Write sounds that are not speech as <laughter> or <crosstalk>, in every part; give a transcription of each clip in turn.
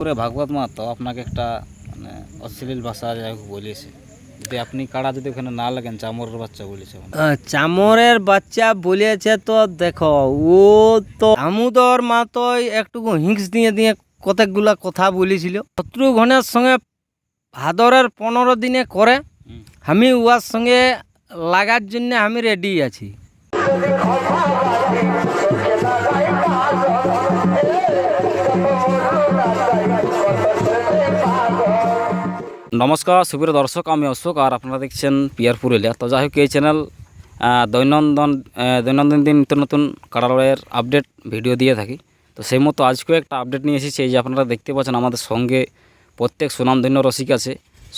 করে ভাগবত মাহাতো আপনাকে একটা মানে অশ্লীল ভাষা যাই হোক বলেছে যদি আপনি কাড়া যদি ওখানে না লাগেন চামরের বাচ্চা বলেছে। চামরের বাচ্চা বলেছে তো দেখো ও তো আমুদর মাতই একটু হিংস দিয়ে দিয়ে কতকগুলা কথা বলেছিল শত্রুঘ্নের সঙ্গে ভাদরের পনেরো দিনে করে আমি উহার সঙ্গে লাগার জন্য আমি রেডি আছি। নমস্কার, সুপ্রিয় দর্শক, আমি অশোক আর আপনারা দেখছেন পিয়ার পুরুলিয়া। তো যাই হোক, এই চ্যানেল দৈনন্দিন দৈনন্দিন দিন নিত্য নতুন কাড়ালয়ের আপডেট ভিডিও দিয়ে থাকি। তো সেই মতো আজকেও একটা আপডেট নিয়ে এসেছি, এই যে আপনারা দেখতে পাচ্ছেন আমাদের সঙ্গে প্রত্যেক সুনামধন্য রসিক আছে।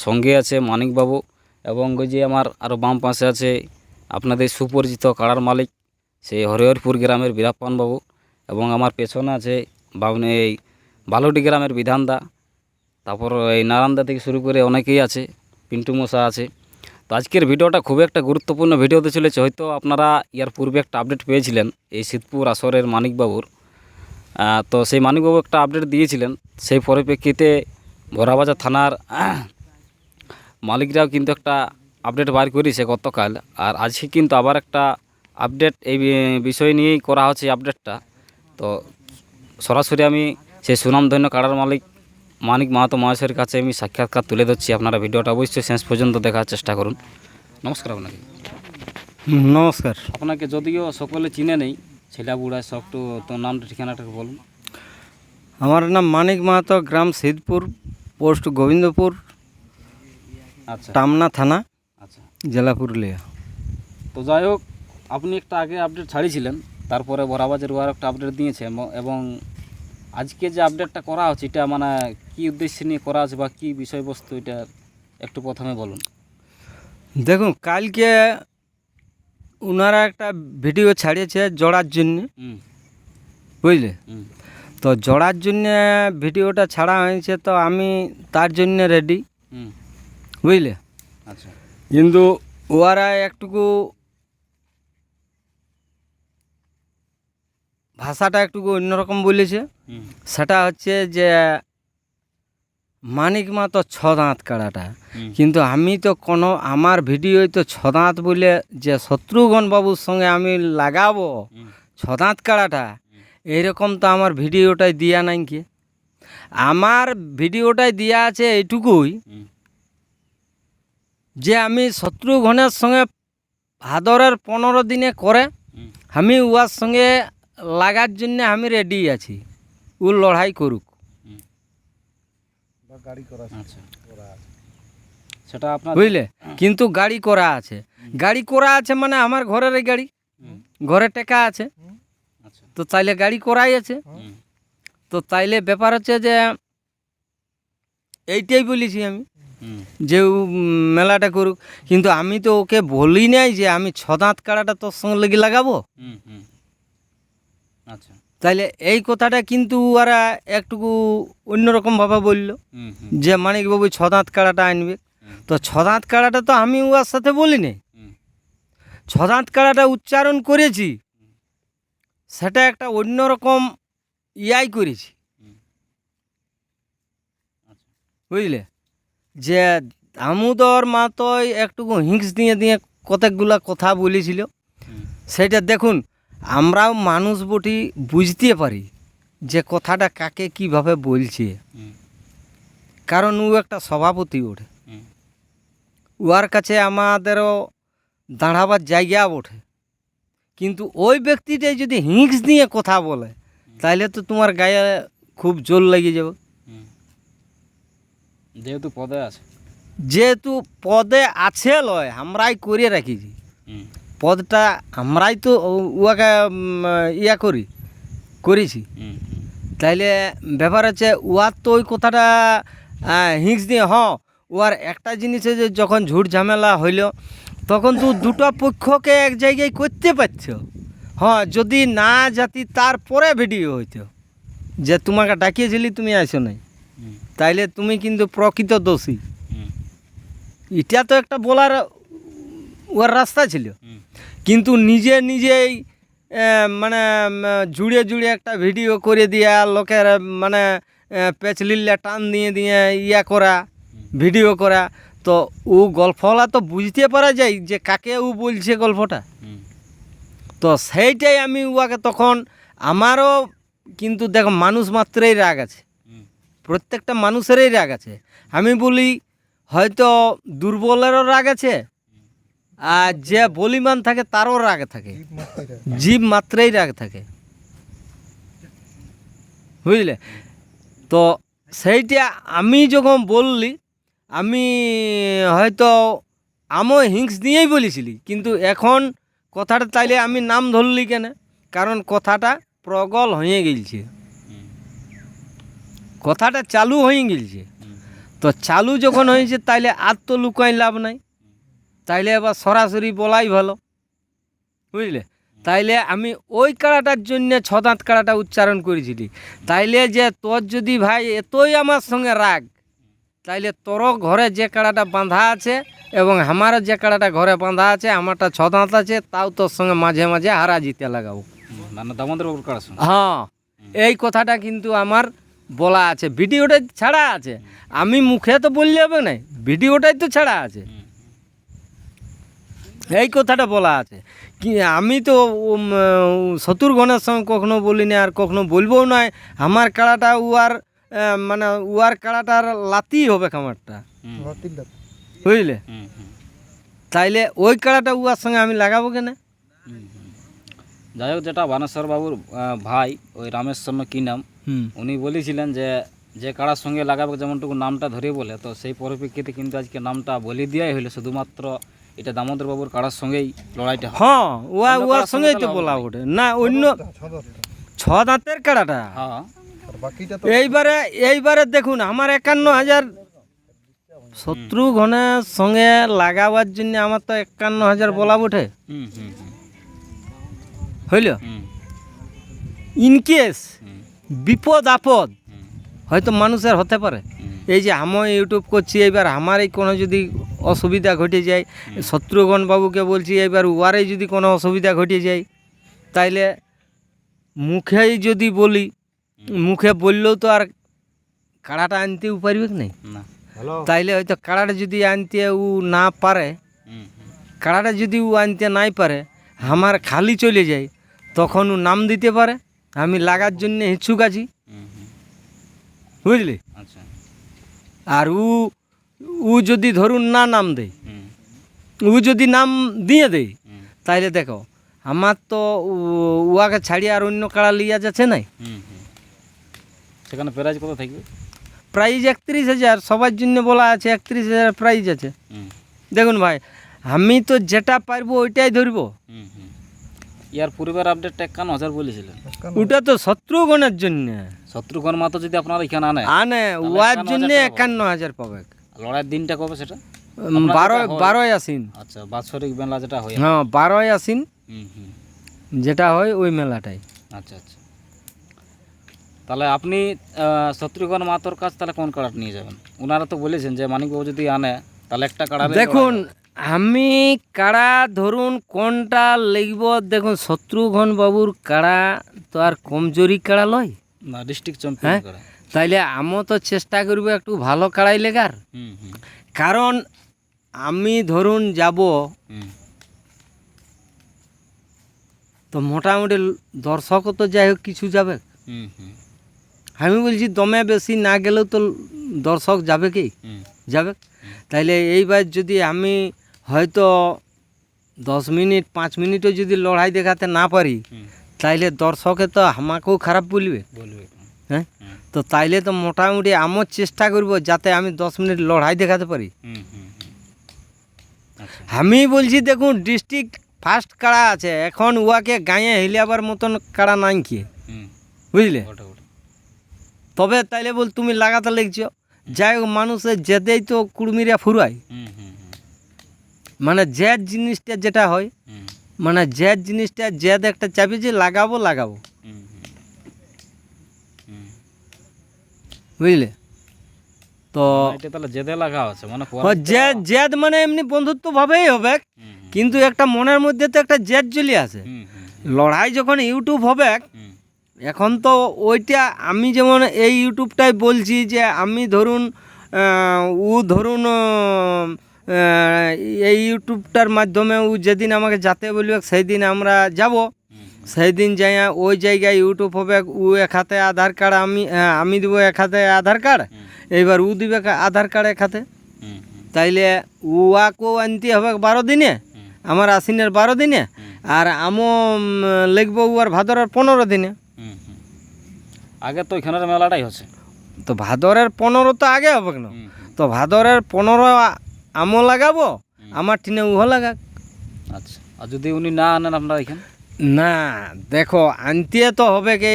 সঙ্গে আছে মানিকবাবু এবং ওই যে আমার আরও বাম পাশে আছে আপনাদের সুপরিচিত কাড়ার মালিক সেই হরিহরপুর গ্রামের বীরাপ্পান বাবু এবং আমার পেছনে আছে বাবনে এই বালুটি গ্রামের বিধানদা। তারপর এই নারান্দা থেকে শুরু করে অনেকেই আছে, পিন্টু মশা আছে। তো আজকের ভিডিওটা খুব একটা গুরুত্বপূর্ণ ভিডিও হতে চলেছে, হয়তো আপনারা ইয়ার পূর্বে একটা আপডেট পেয়েছিলেন, এই শীতপুর আসরের মানিকবাবুর। তো সেই মানিকবাবু একটা আপডেট দিয়েছিলেন, সেই পরিপ্রেক্ষিতে ভোরাবাজার থানার <clears throat> মালিকরাও কিন্তু একটা আপডেট বার করেছে গতকাল। আর আজকে কিন্তু আবার একটা আপডেট এই বিষয় নিয়েই করা হচ্ছে আপডেটটা তো সরাসরি আমি সেই সুনামধন্য কাড়ার মালিক মানিক মাহাতো মহাশয়ের কাছে আমি সাক্ষাৎকার তুলে ধরছি। আপনারা ভিডিওটা অবশ্যই শেষ পর্যন্ত দেখার চেষ্টা করুন। নমস্কার আপনাকে। নমস্কার। আপনাকে যদিও সকলে চিনে নেই ছেলা বুড়া সব তো তোর নামটা ঠিকানাটা বলুন। আমার নাম মানিক মাহাতো গ্রাম সিদ্ধপুর পোস্ট গোবিন্দপুর আচ্ছা। টামনা থানা আচ্ছা। জেলা পুরুলিয়া। তো যাই হোক আপনি একটা আগে আপডেট ছাড়িয়েছিলেন তারপরে বরাবাজের ওয়ার একটা আপডেট দিয়েছে এবং আজকে যে আপডেটটা করা হচ্ছে এটা মানে কী উদ্দেশ্যে নিয়ে করা আছে বা কী বিষয়বস্তু এটা একটু প্রথমে বলুন। দেখুন কালকে ওনারা একটা ভিডিও ছাড়িয়েছে জড়ার জন্য। বুঝলে? তো জড়ার জন্য ভিডিওটা ছাড়া হয়েছে তো আমি তার জন্য রেডি হুম। বুঝলে? আচ্ছা। কিন্তু ওরা একটুকু ভাষাটা একটুকু অন্যরকম বলেছে। সেটা হচ্ছে যে মানিক মা তো ছ দাঁত কাড়াটা কিন্তু আমি তো কোনো আমার ভিডিওয় তো ছ দাঁত বলে যে শত্রুঘ্ন বাবুর সঙ্গে আমি লাগাবো ছ দাঁত কাড়াটা এইরকম তো আমার ভিডিওটাই দিয়া নাই কি। আমার ভিডিওটাই দেওয়া আছে এইটুকুই যে আমি শত্রুঘ্নের সঙ্গে ভাদরের পনেরো দিনে করে আমি উহার সঙ্গে লাগার জন্য আমি রেডি আছি। ও লড়াই করুক। আচ্ছা। সেটা আপনার বুঝলে? কিন্তু গাড়ি করা আছে। গাড়ি করা আছে মানে আমার ঘরের এই গাড়ি। ঘরে টেকা আছে। আচ্ছা। তো তাইলে গাড়ি করাই আছে। তো তাইলে ব্যাপার হচ্ছে যে এইটাই বলেছি আমি। যে ও মেলাটা করুক। কিন্তু আমি তো ওকে বলি নাই যে আমি ছ দাঁত কাড়াটা তোর সঙ্গে লেগে লাগাবো। আচ্ছা। তাইলে এই কথাটা কিন্তু ওরা একটুকু অন্যরকমভাবে বলল। যে মানিকবাবু ছ দাঁত কাড়াটা আনবে। তো ছ দাঁত কাড়াটা তো আমি ওর সাথে বলিনি। ছ দাঁত কাড়াটা উচ্চারণ করেছি। সেটা একটা অন্যরকম ইয়াই করেছি। আচ্ছা। বুঝলে? যে দামোদর মাতই একটুকু হিংস দিয়ে দিয়ে কতকগুলা কথা বলেছিল। সেটা দেখুন আমরাও মানুষ বটি বুঝতে পারি যে কথাটা কাকে কীভাবে বলছে। কারণ ও একটা সভাপতি ওঠে উহার কাছে আমাদেরও দাঁড়াবার জায়গা ওঠে কিন্তু ওই ব্যক্তিটাই যদি হিংস দিয়ে কথা বলে তাহলে তো তোমার গায়ে খুব জোর লেগে যাবে। যেহেতু পদে আছে। যেহেতু পদে আছে লয় আমরাই করে রাখিছি। পদটা আমরাই তো উহাকে ইয়া করি করেছি। তাইলে ব্যাপার আছে উহার তো ওই কথাটা হিংস দিয়ে হ উহার একটা জিনিসে যে যখন ঝুট ঝামেলা হইল তখন তো দুটো পক্ষকে এক জায়গায় করতে পারছ। হ্যাঁ যদি না জাতি তারপরে ভিডিও হইতো যে তোমাকে ডাকিয়েছিলি তুমি আসো নাই। তাইলে তুমি কিন্তু প্রকৃত দোষী। এটা তো একটা বলার ওর রাস্তা ছিল। কিন্তু নিজে নিজেই মানে জুড়ে জুড়ে একটা ভিডিও করে দিয়া লোকের মানে পেঁচলিল্লা টান দিয়ে দিয়ে ইয়া করা ভিডিও করা। তো ও গল্পলা তো বুঝতে পারা যায় যে কাকে ও বলছে গল্পটা। তো সেইটাই আমি উয়াকে তখন আমারও কিন্তু দেখো মানুষ মাত্রই রাগ আছে। প্রত্যেকটা মানুষেরই রাগ আছে। আমি বলি হয়তো দুর্বলেরও রাগ আছে আর যে বলিমান থাকে তারও রাগ থাকে। জীব মাত্রেই রাগ থাকে। বুঝলে? তো সেইটা আমি যখন বললি আমি হয়তো আমও হিংস নিয়েই বলেছিলি কিন্তু এখন কথাটা তাইলে আমি নাম ধরলি কেন? কারণ কথাটা প্রগল হয়ে গেলছে। কথাটা চালু হয়ে গেলছে। তো চালু যখন হয়েছে তাইলে আর তো লুকাই লাভ নাই। তাইলে এবার সরাসরি বলাই ভালো। বুঝলে? তাইলে আমি ওই কাড়াটার জন্য ছদাঁত কাড়াটা উচ্চারণ করেছিলি তাইলে যে তোর যদি ভাই এতই আমার সঙ্গে রাগ তাইলে তোর ঘরে যে কাড়াটা বাঁধা আছে এবং আমারও যে কাড়াটা ঘরে বাঁধা আছে আমারটা ছদাঁত আছে তাও তোর সঙ্গে মাঝে মাঝে হারা জিতে লাগাবো। হ্যাঁ এই কথাটা কিন্তু আমার বলা আছে। ভিডিওটা ছাড়া আছে। আমি মুখে তো বললে হবে না ভিডিওটাই তো ছাড়া আছে। এই কথাটা বলা আছে। কি আমি তো শত্রুঘ্নের সঙ্গে কখনো বলি না আর কখনো বলবও নয় আমার কাড়াটা উয়ার মানে উয়ার কাড়াটার লাতি হবে খামারটা। বুঝলে? তাইলে ওই কাড়াটা উয়ার সঙ্গে আমি লাগাবো কেন। যাই হোক যেটা বানেশ্বর বাবুর ভাই ওই রামেশ্বর কি নাম? হুম। উনি বলেছিলেন যে যে কাড়ার সঙ্গে লাগাবে যেমনটুকু নামটা ধরে বলে তো সেই পরিপ্রেক্ষিতে কিন্তু আজকে নামটা বলে দেওয়াই হলো শুধুমাত্র এটা দামোদর বাবুর কাড়ার সঙ্গেই লড়াইটা হ্যাঁ। উয়ার কাড়ার সঙ্গেই তো বলা ওঠে। না অন্য ছ দাঁতের কাড়াটা? হ্যাঁ। এইবারে এইবারে দেখুন আমার একান্ন হাজার শত্রুঘ্নের সঙ্গে লাগাবার জন্য আমার তো একান্ন হাজার বলা ওঠে। হুম হুম হুম। হইল? ইনকেস বিপদ আপদ হয়তো মানুষের হতে পারে। হুম এই যে আমি ইউটিউব করছি এইবার আমারই কোনো যদি অসুবিধা ঘটে যায় শত্রুঘ্ন বাবুকে বলছি এইবার উয়ারে যদি কোনো অসুবিধা ঘটে যায় তাইলে মুখেই যদি বলি মুখে বললেও তো আর কাড়াটা আনতেও পারবে নাই? না। তাইলে হয়তো কাড়াটা যদি আনতে ও না পারে কাড়াটা যদি ও আনতে নাই পারে আমার খালি চলে যায় তখন ও নাম দিতে পারে আমি লাগার জন্য ইচ্ছুক আছি। বুঝলি? আচ্ছা। আর উ উ যদি ধরুন না নাম দেয় উ যদি নাম দিয়ে দেয় তাইলে দেখো আমার তো উ- উয়াকে ছাড়িয়ে আর অন্য কাড়া লিয়া যাচ্ছে নাই? সেখানে প্রাইজ কত থাকবে? প্রাইজ একত্রিশ হাজার সবার জন্য বলা আছে একত্রিশ হাজার প্রাইজ আছে। দেখুন ভাই আমি তো যেটা পারব ওইটাই ধরবো। ইয়ার পূর্বের আপডেটটা একান্ন হাজার বলেছিলেন। ওটা তো শত্রুগণের জন্য। শত্রুঘ্ন মাতো যদি আপনারা এখানে আনে আনে ওয়ার জন্য একান্ন হাজার পাবে লড়াইয়ের দিনটা কবে সেটা? উম, বারোই আসিন আচ্ছা বাৎসরিক মেলা যেটা হয়। হ্যাঁ বারোই আসিন হুম হুম। যেটা হয় ওই মেলাটাই। আচ্ছা আচ্ছা। তাহলে আপনি শত্রুঘ্ন মাতোর কাছ তাহলে কোন কার্ড নিয়ে যাবেন? ওনারা তো বলেছেন যে মানিকবাবু যদি আনে তাহলে একটা কার্ড দেখুন আমি কাড়া ধরুন কোনটা লিখব দেখুন শত্রুঘ্ন বাবুর কাড়া তো আর কমজোরি কাড়া লয়? না ডিস্ট্রিক্ট চ্যাম্পিয়ন হ্যাঁ? করে। তাইলে আমিও তো চেষ্টা করব একটু ভালো কাড়াই লেগার। কারণ আমি ধরুন যাব তো মোটামুটি দর্শকও তো যাই হোক কিছু যাবে। আমি বলছি দমে বেশি না গেলেও তো দর্শক যাবে কি? যাবে। তাইলে এইবার যদি আমি হয়তো দশ মিনিট পাঁচ মিনিটও যদি লড়াই দেখাতে না পারি তাইলে দর্শকে তো আমাকেও খারাপ বলবে। বলবে। হ্যাঁ? তো তাইলে তো মোটামুটি আমার চেষ্টা করব যাতে আমি দশ মিনিট লড়াই দেখাতে পারি। আচ্ছা। আমি বলছি দেখুন ডিস্ট্রিক্ট ফার্স্ট কাড়া আছে এখন উয়াকে গায়ে হিলাবার মতন কাড়া নাই কি? বুঝলে? তবে তাইলে বল তুমি লাগাতে লেগছো যাই হোক মানুষের যেতেই তো কুড়মিরা ফুরায়। মানে যে জিনিসটা যেটা হয় মানে জেদ জিনিসটা জেদ একটা চাপি যে লাগাবো লাগাবো। বুঝলে? তো তাহলে জেদে লাগা আছে মানে ও জেদ জেদ মানে এমনি বন্ধুত্ব ভাবেই হবে কিন্তু একটা মনের মধ্যে তো একটা জেদ চলে হুম লড়াই যখন ইউটিউব হবে এখন তো ওইটা আমি যেমন এই ইউটিউবটাই বলছি যে আমি ধরুন ও ধরুন এই ইউটিউবটার মাধ্যমে ও যেদিন আমাকে যাতে বলবে সেই দিন আমরা যাব। সেই দিন যাই ওই জায়গায় ইউটিউব হবে ও এক হাতে আধার কার্ড আমি আমি দেবো এক হাতে আধার কার্ড। এইবার ও দিবে আধার কার্ড এক হাতে। তাইলে উয়াকেও আনতে হবে বারো দিনে। আমার আশ্বিনের বারো দিনে। আর আমও লিখব উয়ার ভাদরের পনেরো দিনে। আগে তো এখানের মেলাটাই হচ্ছে। তো ভাদরের পনেরো তো আগে হবে কেন? তো ভাদরের পনেরো আমও লাগাবো আমার টিনে উহো লাগাক। আচ্ছা আর যদি উনি না আনেন আপনার এখানে? না দেখো আনতে তো হবে কি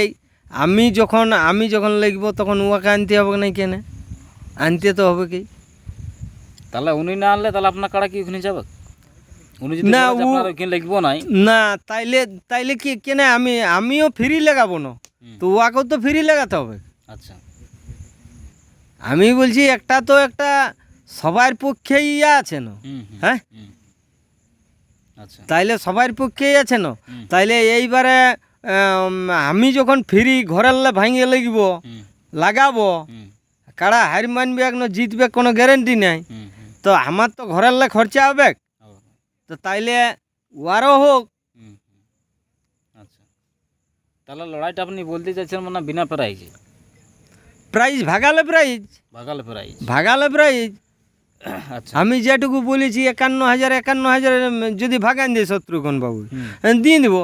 আমি যখন আমি যখন লিখব তখন উহাকে আনতে হবে না কেনে? আনতে তো হবে কি। তাহলে উনি না আনলে তাহলে আপনার কাড়া কি ওখানে যাবে? উনি যদি না, লিখব নাই। না তাইলে তাইলে কি কেনে আমি আমিও ফ্রি লাগাবো না? তো উহাকেও তো ফ্রি লাগাতে হবে। আচ্ছা। আমি বলছি একটা তো একটা সবার পক্ষে ইয়া আছে না হ্যাঁ? আচ্ছা। তাইলে সবার পক্ষেই আছে না তাইলে এইবারে আমি যখন ফিরি ঘরের ভাঙিয়ে লাগব লাগাবো কারা হার মানবে না জিতবে কোনো গ্যারেন্টি নাই। তো আমার তো ঘরের খরচা হবে তো তাইলে ওয়ারও হোক। আচ্ছা। তাহলে লড়াইটা আপনি বলতে চাইছেন মানে বিনা প্রাইজে? প্রাইজ ভাগালে প্রাইজ। ভাগালে প্রাইজ। ভাগালে প্রাইজ। আমি যেটুকু বলেছি একান্ন হাজার একান্ন হাজার যদি ভাগান দিই শত্রুঘ্ন বাবু দিয়ে দিব।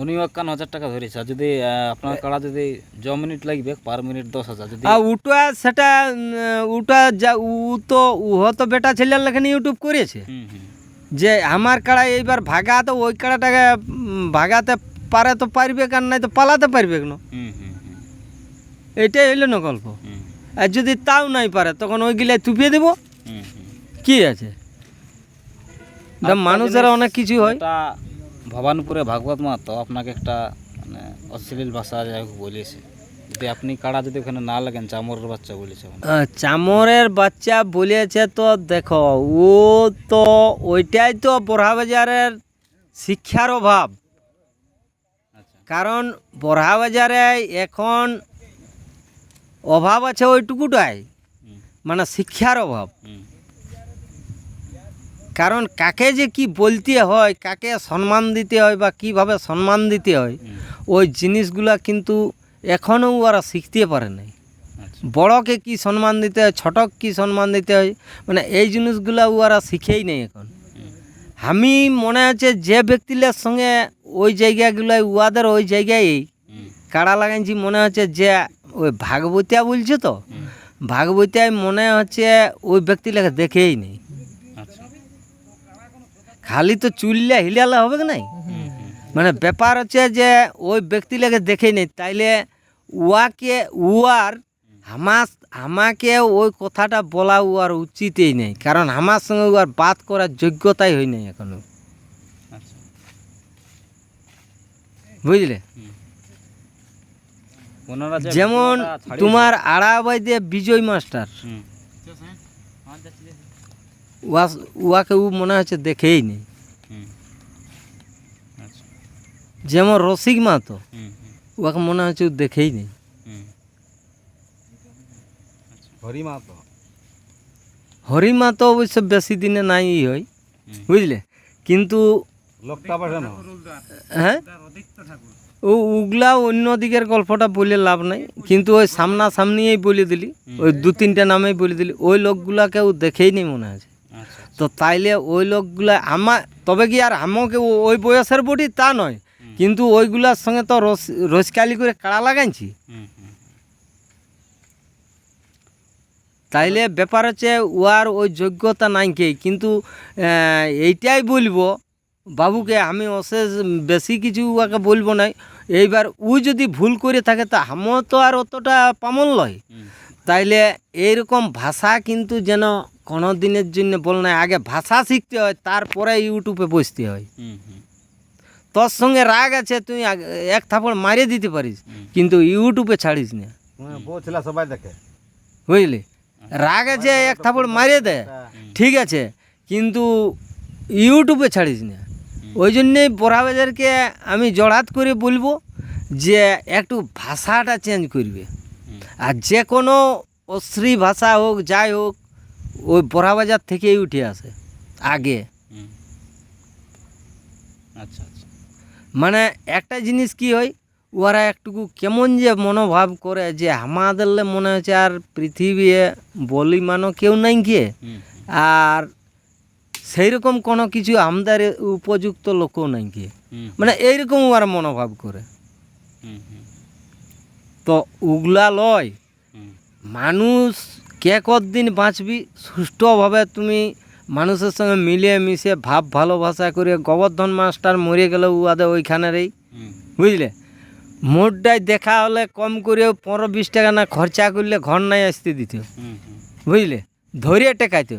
উনিও একান্ন হাজার টাকা ধরেছে। আর যদি আপনার কাড়া যদি জ মিনিট লাগবে পার মিনিট দশ হাজার যদি আর উটা সেটা উটা যা উ তো উহ তো বেটা ছেলের লেখানে ইউটিউব করেছে। যে আমার কাড়া এইবার ভাগা তো ওই কাড়াটাকে ভাগাতে পারে তো পারবে কার নাই তো পালাতে পারবে না হুম হুম হুম। এটাই হইল না গল্প। আর যদি তাও নাই পারে তখন ওইগুলাই তুপিয়ে দেবো? কি আছে? মানুষের অনেক কিছু হয়। ভবানপুরে ভাগবত মাহাতো আপনাকে একটা মানে অশ্লীল ভাষা যাই হোক বলেছে। যদি আপনি কাড়া যদি ওখানে না লাগেন চামরের বাচ্চা বলেছে। চামরের বাচ্চা বলেছে তো দেখো ও তো ওইটাই তো বড়াবাজারের শিক্ষার অভাব। আচ্ছা। কারণ বড়াবাজারে এখন অভাব আছে ওইটুকুটাই। মানে শিক্ষার অভাব। কারণ কাকে যে কি বলতে হয় কাকে সম্মান দিতে হয় বা কীভাবে সম্মান দিতে হয় ওই জিনিসগুলা কিন্তু এখনও ওরা শিখতে পারে নাই। আচ্ছা। বড়কে কি সম্মান দিতে হয় ছোটক কি সম্মান দিতে হয় মানে এই জিনিসগুলা ওরা শিখেই নেই এখন। আমি মনে আছে যে ব্যক্তিদের সঙ্গে ওই জায়গাগুলোয় উয়াদের ওই জায়গায় কাড়া লাগাইছি মনে হচ্ছে যে ওই ভাগবতিয়া বলছে তো? ভাগবতিয়ায় মনে হচ্ছে ওই ব্যক্তি ব্যক্তিটাকে দেখেই নেই। আচ্ছা। খালি তো চুললে হিলালে হবে কি নাই? মানে ব্যাপার হচ্ছে যে ওই ব্যক্তিটাকে দেখেই নেই। তাইলে উয়াকে উয়ার আমার আমাকে ওই কথাটা বলা উয়ার উচিতই নেই। কারণ আমার সঙ্গে উয়ার বাদ করার যোগ্যতাই হয় নাই এখনও। আচ্ছা। বুঝলে? যেমন তোমার আড়াবাই দিয়ে বিজয় মাস্টার। হুম। উয়া উয়াকে উ মনে হচ্ছে দেখেই নেই। আচ্ছা। যেমন রসিক মাতো হুম হুম। উয়াকে মনে হচ্ছে ও দেখেই নেই। হুম। হরিমা তো অবশ্য বেশি দিনে নাই ই হয় বুঝলে? কিন্তু হ্যাঁ? ও উগলা অন্য দিকের গল্পটা বলে লাভ নাই। কিন্তু ওই সামনা সামনিই বলে দিলি। ওই দু তিনটা নামেই বলে দিলি। ওই লোকগুলাকে ও দেখেই নেই মনে আছে। আচ্ছা তো তাইলে ওই লোকগুলা আমার তবে কি আর আমাকে ওই বয়সের বটি তা নয়। কিন্তু ওইগুলার সঙ্গে তো রস রসকালি করে কাড়া লাগাইছি। তাইলে ব্যাপার হচ্ছে ওয়ার ওই যোগ্যতা নাই কে কিন্তু এইটাই বলব বাবুকে আমি অশেষ বেশি কিছু ওকে বলব না এইবার ও যদি ভুল করে থাকে তা আমার তো আর অতটা পামল নয় তাইলে এইরকম ভাষা কিন্তু যেন কোনো দিনের জন্য বল না আগে ভাষা শিখতে হয় তারপরে ইউটিউবে বসতে হয়। তোর সঙ্গে রাগ আছে তুই এক থাপড় মারিয়ে দিতে পারিস কিন্তু ইউটিউবে ছাড়িস না। সবাই দেখে। বুঝলি? রাগ আছে এক থাপড় মারিয়ে দেয় ঠিক আছে কিন্তু ইউটিউবে ছাড়িস না। ওই জন্যেই বড়াবাজারকে আমি জড়াত করে বলব যে একটু ভাষাটা চেঞ্জ করবে। আর যে কোনো অশ্রী ভাষা হোক যাই হোক ওই বড়াবাজার থেকেই উঠে আসে আগে। আচ্ছা আচ্ছা। মানে একটা জিনিস কি হয় ওরা একটুকু কেমন যে মনোভাব করে যে আমাদের মনে হচ্ছে আর পৃথিবী বলি মানো কেউ নাই গিয়ে আর সেই রকম কোনো কিছু আমাদের উপযুক্ত লোকও নাই গিয়ে হুম। মানে এইরকম আর মনোভাব করে। তো উগলা লয়। মানুষ কে কতদিন বাঁচবি সুষ্ঠুভাবে তুমি মানুষের সঙ্গে মিলিয়ে মিশে ভাব ভালোবাসা করে গোবর্ধন মাস্টার মরে গেল উয়াদে ওইখানেরই। বুঝলে? মোটটাই দেখা হলে কম করে পনেরো বিশ টাকা না খরচা করলে ঘর নাই আসতে দিত। বুঝলে? ধরিয়ে টেকাইতো।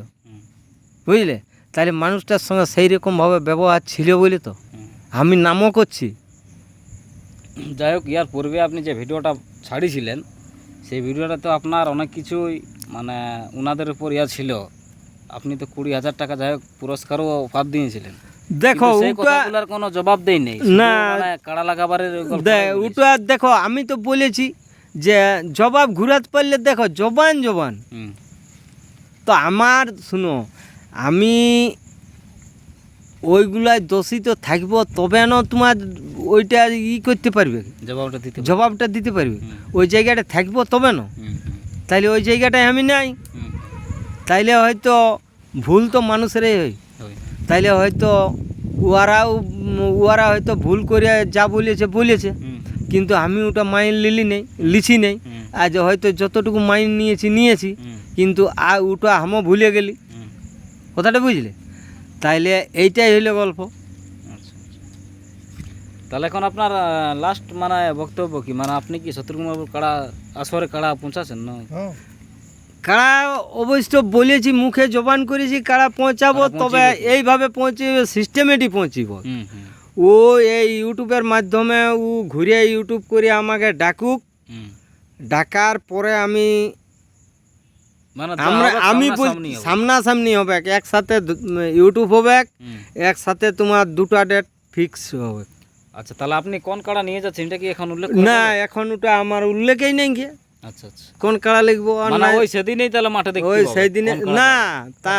বুঝলে? তাহলে মানুষটার সঙ্গে সেই রকমভাবে ব্যবহার ছিল বলে তো? আমি নামও করছি। যাই হোক ইয়ার পূর্বে আপনি যে ভিডিওটা ছাড়িয়েছিলেন সেই ভিডিওটা তো আপনার অনেক কিছুই মানে ওনাদের উপর ইয়া ছিল। আপনি তো কুড়ি হাজার টাকা যাই হোক পুরস্কারও অফার দিয়েছিলেন। দেখো ওটা কোনো জবাব দেই নেই। না। মানে কাড়া গল্পটাই ওটা দেখো আমি তো বলেছি যে জবাব ঘুরাতে পারলে দেখো জবান জবান। তো আমার শুনো আমি ওইগুলাই দোষিত থাকব তবে না তোমার ওইটা ই করতে পারবে। জবাবটা দিতে জবাবটা দিতে পারবে। ওই জায়গাটা থাকব তবে না। তাইলে ওই জায়গাটায় আমি নাই। তাইলে হয়তো ভুল তো মানুষেরই হয়। তাইলে হয়তো ওরাও ওরা হয়তো ভুল করে যা বলেছে বলেছে। কিন্তু আমি ওটা মাইন লিলি নেই লিছি নেই। আজ হয়তো যতটুকু মাইন নিয়েছি নিয়েছি। কিন্তু আর ওটা আমও ভুলে গেলি। কথাটা বুঝলে? তাইলে এইটাই হইল গল্প। আচ্ছা আচ্ছা। তাহলে এখন আপনার লাস্ট মানে বক্তব্য কি? মানে আপনি কি শত্রুঘ্ন বাবুর কাড়া আসরে কাড়া পৌঁছাছেন না? কাড়া অবশ্য বলেছি মুখে জবান করেছি কাড়া পৌঁছাবো তবে এইভাবে পৌঁছে সিস্টেমেটিক পৌঁছিব। হুম হুম। ও এই ইউটিউবের মাধ্যমে ও ঘুরে ইউটিউব করে আমাকে ডাকুক। ডাকার পরে আমি মানে আমরা আমি সামনাসামনি হবে। একসাথে ইউটিউব হবে একসাথে তোমার দুটা ডেট ফিক্স হবে। আচ্ছা তাহলে আপনি কোন কাড়া নিয়ে যাচ্ছেন? এটা কি এখন উল্লেখ না এখন ওটা আমার উল্লেখই নেই গিয়ে। আচ্ছা আচ্ছা। কোন কাড়া লিখব? মানে ওই সেদিনই তাহলে মাঠে দেখতে ওই পাবো, সেই দিনে কোন কাড়া না তা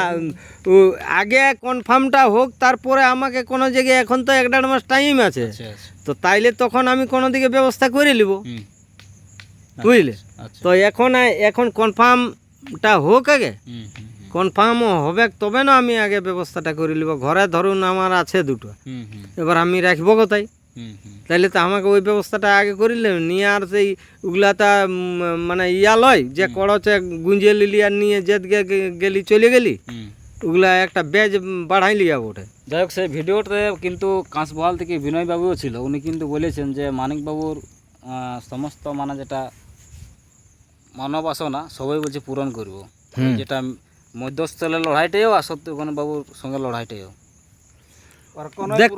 আগে কনফার্মটা হোক তারপরে আমাকে কোনো জায়গায় এখন তো এক দেড় মাস টাইম আছে। আচ্ছা আচ্ছা। তো তাইলে তখন আমি কোনো দিকে ব্যবস্থা করে নিব। বুঝলে? আচ্ছা তো এখন এখন এখন কনফার্মটা হোক আগে। হুম হুম হুম, কনফার্ম হবে তবে না আমি আগে ব্যবস্থাটা করে নিব। ঘরে ধরুন আমার আছে দুটো। এবার আমি রাখব কোথায়? তাইলে তো আমাকে ওই ব্যবস্থাটা আগে করিলে নিয়ে আর সেই ওগুলাটা উম, মানে ইয়া লয় যে করছে গুঞ্জে লিলি আর নিয়ে যেত গেলি চলে গেলি ওগুলা একটা বেজ বাড়াই লিয়া ওঠে যাই হোক সেই ভিডিওতে কিন্তু কাঁচবহাল থেকে বিনয়বাবুও ছিল। উনি কিন্তু বলেছেন যে মানিকবাবুর সমস্ত মানে যেটা মানবাসনা সবাই বলছে পূরণ করব। যেটা মধ্যস্থলের লড়াইটাও আর সত্যগণ বাবুর সঙ্গে লড়াইটাও। দেখ-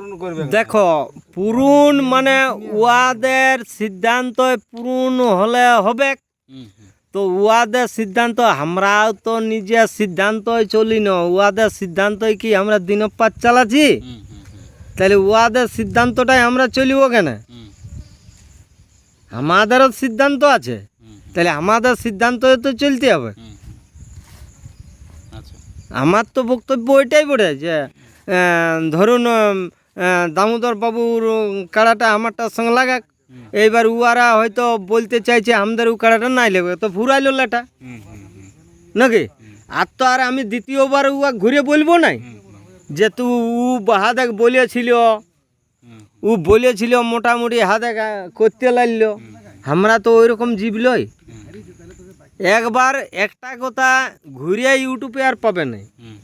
দেখো পূরণ মানে ওয়াদের সিদ্ধান্ত পূরণ হলে হবে। তো উয়াদের সিদ্ধান্ত আমরাও তো নিজের সিদ্ধান্ত চলি না। উয়াদের সিদ্ধান্ত কি আমরা দিনপাত চালাচ্ছি? তাহলে উয়াদের সিদ্ধান্তটাই আমরা চলিব কেন? আমাদেরও সিদ্ধান্ত আছে। তাহলে আমাদের সিদ্ধান্ত তো চলতে হবে। আচ্ছা। আমার তো বক্তব্য ওইটাই বটে যে ধরুন দামোদর বাবুর কাড়াটা আমারটার সঙ্গে লাগাক। এইবার উয়ারা হয়তো বলতে চাইছে আমাদের উ কাড়াটা নাই লাগবে। তো ফুরাইলো লেটা। নাকি? আর তো আর আমি দ্বিতীয়বার উয়া ঘুরে বলব নাই। যে তু উ হাদেক বলেছিল ও বলেছিল মোটামুটি হাদেক করতে লাগল। আমরা তো ওই রকম জীবলই একবার একটা কথা ঘুরে ইউটিউবে আর পাবে হুম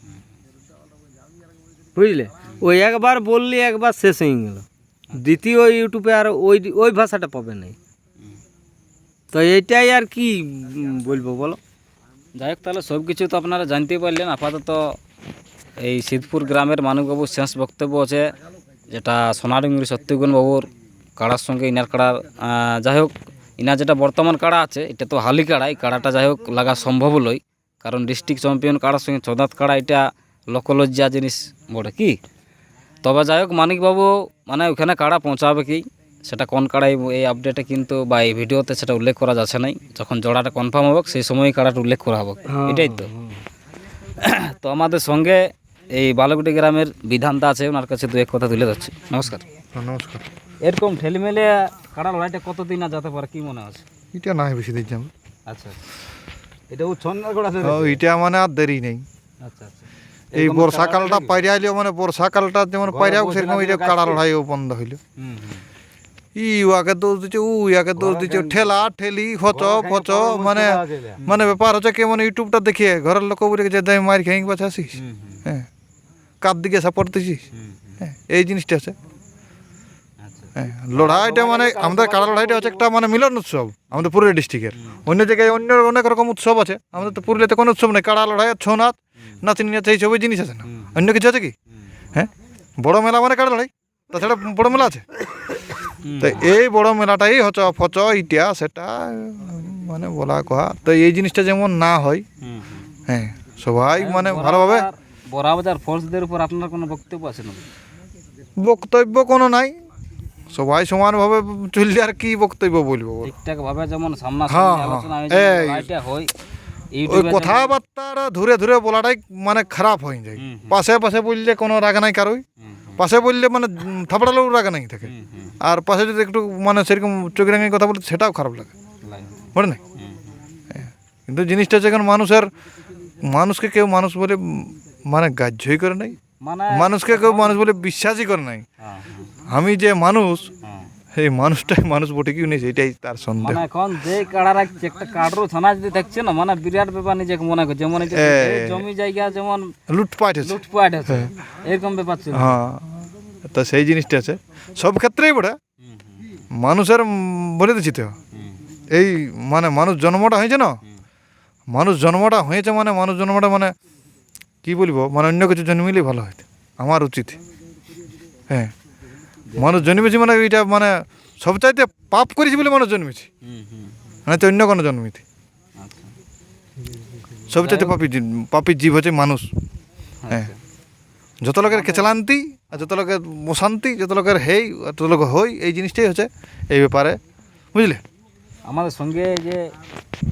বুঝলে? ওই একবার বললি একবার শেষ হয়ে গেল। দ্বিতীয় ইউটিউবে আর ওই ওই ভাষাটা পাবে নাই তো এইটাই আর কি বলব বলো? যাই হোক তাহলে সব কিছু তো আপনারা জানতে পারলেন। আপাতত এই সিদ্ধপুর গ্রামের মানিকবাবুর শেষ বক্তব্য আছে যেটা সোনাডুঙ্গির সত্যগুণ বাবুর কাড়ার সঙ্গে ইনার কাড়ার। যাই হোক ইনার যেটা বর্তমান কাড়া আছে এটা তো হালি কাড়া এই কাড়াটা যাই হোক লাগা সম্ভব হলোই কারণ ডিস্ট্রিক্ট চ্যাম্পিয়ন কাড়ার সঙ্গে চদাত কাড়া এটা লোকলজ্জা জিনিস বটে কি? তবে যাই হোক মানিকবাবু মানে ওখানে কাড়া পৌঁছাবে কি? সেটা কোন কাড়াই এই আপডেটে কিন্তু বা এই ভিডিওতে সেটা উল্লেখ করা যাচ্ছে নাই। যখন জোড়াটা কনফার্ম হবে সেই সময়ই কাড়াটা উল্লেখ করা হবে এটাই তো। তো আমাদের সঙ্গে এই বালুগুটি গ্রামের বিধানটা আছে ওনার কাছে দু এক কথা তুলে ধরছি। নমস্কার। নমস্কার। এরকম ঠেলিমেলে কাড়া লড়াইটা কতদিন আর যেতে পারে কি মনে আছে? এটা নাই বেশি দিন যাব আচ্ছা এটা ও এটা মানে আর দেরি নেই। আচ্ছা আচ্ছা। এই বর্ষাকালটা পাইরে আইলেও মানে বর্ষাকালটা যেমন পাইরে সেরকম এটা কাড়া লড়াইও বন্ধ হইল। ই উয়াকে দোষ দিচ্ছে উ ইয়াকে দোষ দিচ্ছে ঠেলা। ঠেলি ফচ ফচ মানে মানে ব্যাপার হচ্ছে কি মানে ইউটিউবটা দেখিয়ে ঘরের লোক বলে যে দাই মার খেয়ে হুম হ্যাঁ কার দিকে সাপোর্ট দিছিস। হ্যাঁ এই জিনিসটা আছে। লড়াইটা মানে আমাদের কাড়া লড়াইটা হচ্ছে একটা মানে মিলন উৎসব আমাদের পুরুলিয়া ডিস্ট্রিক্টের অন্য জায়গায় অন্য অনেক রকম উৎসব আছে আমাদের তো পুরুলিয়াতে কোনো উৎসব নেই কাড়া লড়াই আর ছৌ নাচ নাচনি নাচ এই সবই জিনিস আছে না। অন্য কিছু আছে কি? হ্যাঁ? বড় মেলা মানে কাড়া লড়াই? তাছাড়া বড় মেলা আছে। তো এই বড় মেলাটাই হচ্ছে ফচ ইটা সেটা মানে বলা কহা। তো এই জিনিসটা যেমন না হয় হ্যাঁ সবাই মানে ভালোভাবে বড়াবাজার ফোর্সদের উপর আপনার কোনো বক্তব্য আছে না বক্তব্য কোনো নাই। সবাই সমানভাবে চললে আর কি বক্তব্য বলব বলো? ঠিকঠাক ভাবে যেমন সামনা হ্যাঁ, আলোচনা হ্যাঁ, হয় ওই কথাবার্তাটা ধরে ধরে বলাটাই মানে খারাপ হয়ে যায়। পাশে পাশে বললে কোনো রাগ নাই কারোই। পাশে বললে মানে থাপড়ালেও রাগ নাই থাকে। আর পাশে যদি একটু মানে সেরকম চোখ রাঙিয়ে কথা বলে সেটাও খারাপ লাগে। লাগে। বলে না হুম, হুম, কিন্তু জিনিসটা হচ্ছে এখন মানুষের মানুষকে কেউ মানুষ বলে মানে গ্রাহ্যই করে নাই। মানে মানুষকে কেউ মানুষ বলে বিশ্বাসই করে নাই। হ্যাঁ, হ্যাঁ, আমি যে মানুষ হ্যাঁ। সেই মানুষটাই মানুষ বটে কি নেই এটাই তার সন্দেহ। মানে এখন যে কাড়া রাখছে একটা কাড়রও থানা যদি দেখছে না মানে বিরাট ব্যাপার নিজেকে মনে করছে যেমন এই এই জমি জায়গা যেমন লুটপাট আছে। লুটপাট আছে। এরকম ব্যাপার ছিল। হ্যাঁ। তো সেই জিনিসটা আছে। সব ক্ষেত্রেই হুম, মানুষের বলে দিচ্ছি তো। এই মানে মানুষ জন্মটা হয়েছে না? মানুষ জন্মটা হয়েছে মানে মানুষ জন্মটা মানে কি বলব? মানে অন্য কিছু জন্মিলেই ভালো হইতো আমার উচিত। হ্যাঁ। মানুষ জন্মেছি মানে এটা মানে সবচাইতে পাপ করেছি বলে মানুষ জন্মেছি। হুম, মানে তো অন্য কোনো জন্মিতে। সবচাইতে পাপি পাপি জীব হচ্ছে মানুষ। হ্যাঁ। আচ্ছা। যত লোকের কেচালান্তি আর যত লোকের অশান্তি যত লোকের হেই আর যত লোক হই এই জিনিসটাই হচ্ছে এই ব্যাপারে। বুঝলে? আমাদের সঙ্গে যে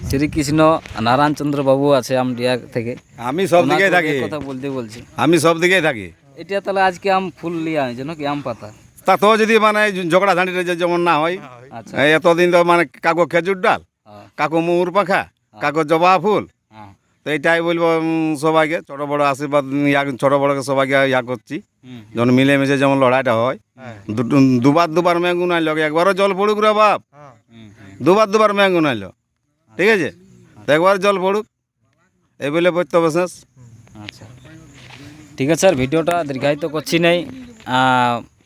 শ্রীকৃষ্ণ নারায়ণ চন্দ্র বাবু আছে আমডিয়া থেকে। আমি সব দিকেই ওনাকে থাকি। কথা বলতে বলছি। আমি সব দিকেই থাকি। এটা তাহলে আজকে আম ফুল লিয়ে আনছে নাকি? আম পাতা। তা তো যদি মানে ঝগড়া ঝাঁটিটা যে যেমন না হয় আচ্ছা। এতদিন তো মানে কাকু খেজুর ডাল হ্যাঁ, কাকু মুহুর পাখা কাকু জবা ফুল। হ্যাঁ, তো এইটাই বলব সবাইকে ছোট বড় আশীর্বাদ ইয়া ছোট বড়কে সবাইকে ইয়া করছি। যখন মিলেমিশে যেমন লড়াইটা হয়। দুবার দুবার মেঙ্গুন আইলো একবারও জল পড়ুক রে বাপ। দুবার দুবার মেঙ্গুন আইলো ঠিক আছে? একবার জল পড়ুক। এই বলে বক্তব্য শেষ আচ্ছা। ঠিক আছে স্যার, ভিডিওটা দীর্ঘায়িত করছি নাই।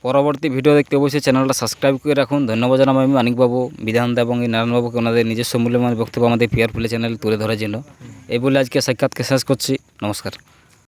পরবর্তী ভিডিও দেখতে অবশ্যই চ্যানেলটা সাবস্ক্রাইব করে রাখুন। ধন্যবাদ জানাব আমি মানিকবাবু বিধানদা এবং নারায়ণবাবুকে। ওনাদের নিজস্ব মূল্যবান বক্তব্য আমাদের পিয়ার ফুলে চ্যানেল তুলে ধরার জন্য। এই বলে আজকে সাক্ষাৎকে শেষ করছি। নমস্কার।